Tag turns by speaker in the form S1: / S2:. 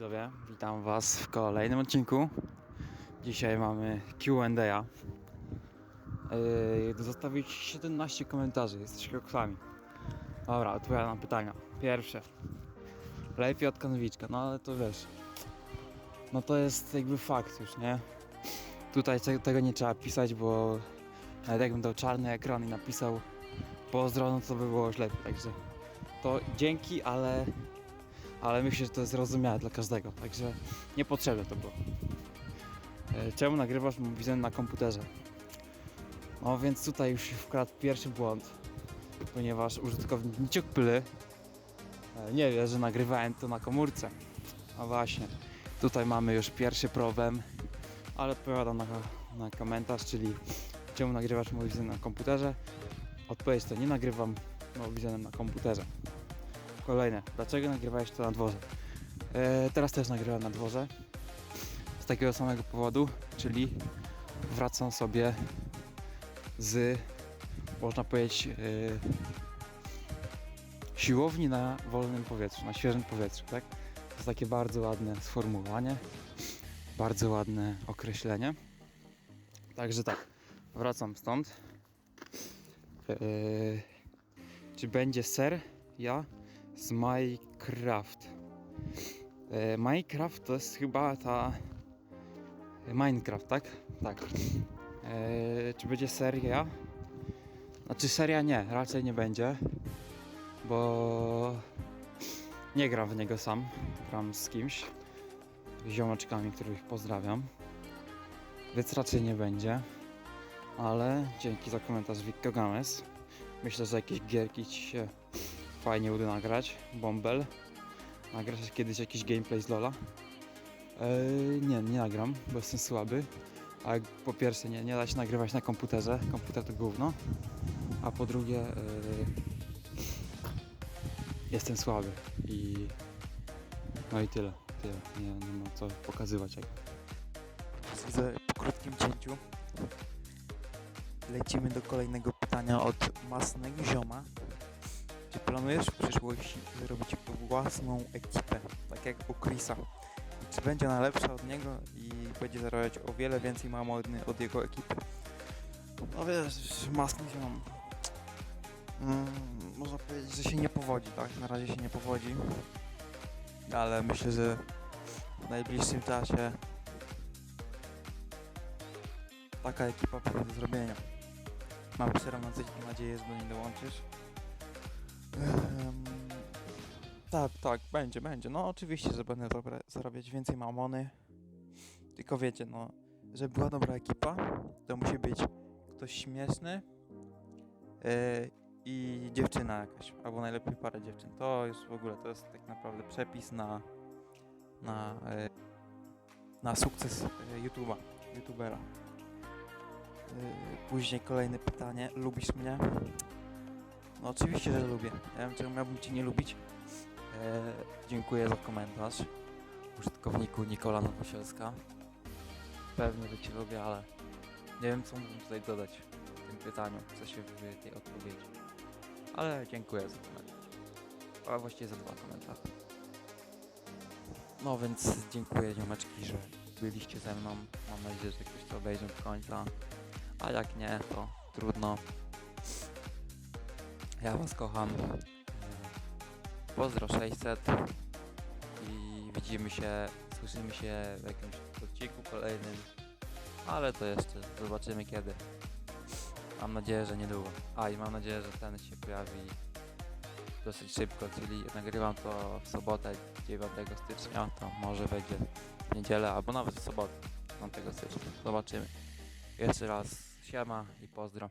S1: Widzowie, witam Was w kolejnym odcinku. Dzisiaj mamy Q&A. Yy, zostawić 17 komentarzy, jesteście koksami. Dobra, odpowiadam na pytania. Pierwsze. Lepiej od kanwiczka, no ale to wiesz. No to jest jakby fakt już, nie? Tutaj te- tego nie trzeba pisać, bo nawet jakbym dał czarny ekran i napisał pozdro, no to by było już lepiej, także to dzięki, ale ale myślę, że to jest zrozumiałe dla każdego, także niepotrzebne to było. E, Czemu nagrywasz mobilem na komputerze? No więc tutaj już wkradł pierwszy błąd, ponieważ użytkownik Niciuk Pyly e, nie wie, że nagrywałem to na komórce. A właśnie, tutaj mamy już pierwszy problem, ale odpowiadam na, na komentarz, czyli czemu nagrywasz mobilem na komputerze? Odpowiedź to nie nagrywam mobilem na komputerze. Kolejne. Dlaczego nagrywałeś to na dworze? E, teraz też nagrywam na dworze. Z takiego samego powodu, czyli wracam sobie z, można powiedzieć, e, siłowni na wolnym powietrzu, na świeżym powietrzu, tak? To jest takie bardzo ładne sformułowanie, bardzo ładne określenie. Także tak, wracam stąd. E, czy będzie ser? Ja z Minecraft. E, Minecraft to jest chyba ta. Minecraft, tak? Tak. E, czy będzie seria? Znaczy seria nie, raczej nie będzie. Bo nie gram w niego sam. Gram z kimś. Ziomeczkami, których pozdrawiam. Więc raczej nie będzie. Ale dzięki za komentarz Wikko Games. Myślę, że jakieś gierki ci się fajnie uda nagrać. Bombel. Nagrasz kiedyś jakiś gameplay z Lola? Eee, nie, nie nagram, bo jestem słaby. A po pierwsze, nie, nie da się nagrywać na komputerze. Komputer to gówno. A po drugie, eee, jestem słaby i no i tyle. Tyle. Nie, nie ma co pokazywać.
S2: Widzę po krótkim cięciu. Lecimy do kolejnego pytania od Masnego Zioma. Czy planujesz w przyszłości zrobić własną ekipę, tak jak u Chrisa? Czy będzie ona lepsza od niego i będzie zarabiać o wiele więcej mamo od, od jego ekipy? No wiesz, Masny Ziom. Mm, można powiedzieć, że się nie powodzi, tak? Na razie się nie powodzi. Ale myślę, że w najbliższym czasie taka ekipa będzie do zrobienia. Mam szczerą nadzie- nadzieję, że do niej dołączysz. Em, tak, tak, będzie, będzie. No oczywiście, że będę dobra- zarabiać więcej mamony. Tylko wiecie, no, żeby była dobra ekipa, to musi być ktoś śmieszny yy, i dziewczyna jakaś, albo najlepiej parę dziewczyn. To już w ogóle, to jest tak naprawdę przepis na na, yy, na sukces yy, YouTube'a, YouTubera. Yy, Później kolejne pytanie. Lubisz mnie? No oczywiście, że lubię. Ja wiem, czemu miałbym Cię nie lubić. Eee, dziękuję za komentarz. Użytkowniku Nikola Nowosielska. Pewnie, że Cię lubię, ale nie wiem, co mógłbym tutaj dodać w tym pytaniu, co się w tej odpowiedzi. Ale dziękuję za komentarz. A właściwie za dwa komentarze. No więc dziękuję ziomeczki, że byliście ze mną. Mam nadzieję, że ktoś to obejrzy do końca. A jak nie, to trudno. Ja was kocham. Pozdro 600 i widzimy się, słyszymy się w jakimś odcinku kolejnym, ale to jeszcze zobaczymy kiedy. Mam nadzieję, że niedługo. A i mam nadzieję, że ten się pojawi dosyć szybko, czyli nagrywam to w sobotę 9 stycznia, to może będzie w niedzielę albo nawet w sobotę 5 stycznia. Zobaczymy. Jeszcze raz siema i pozdro.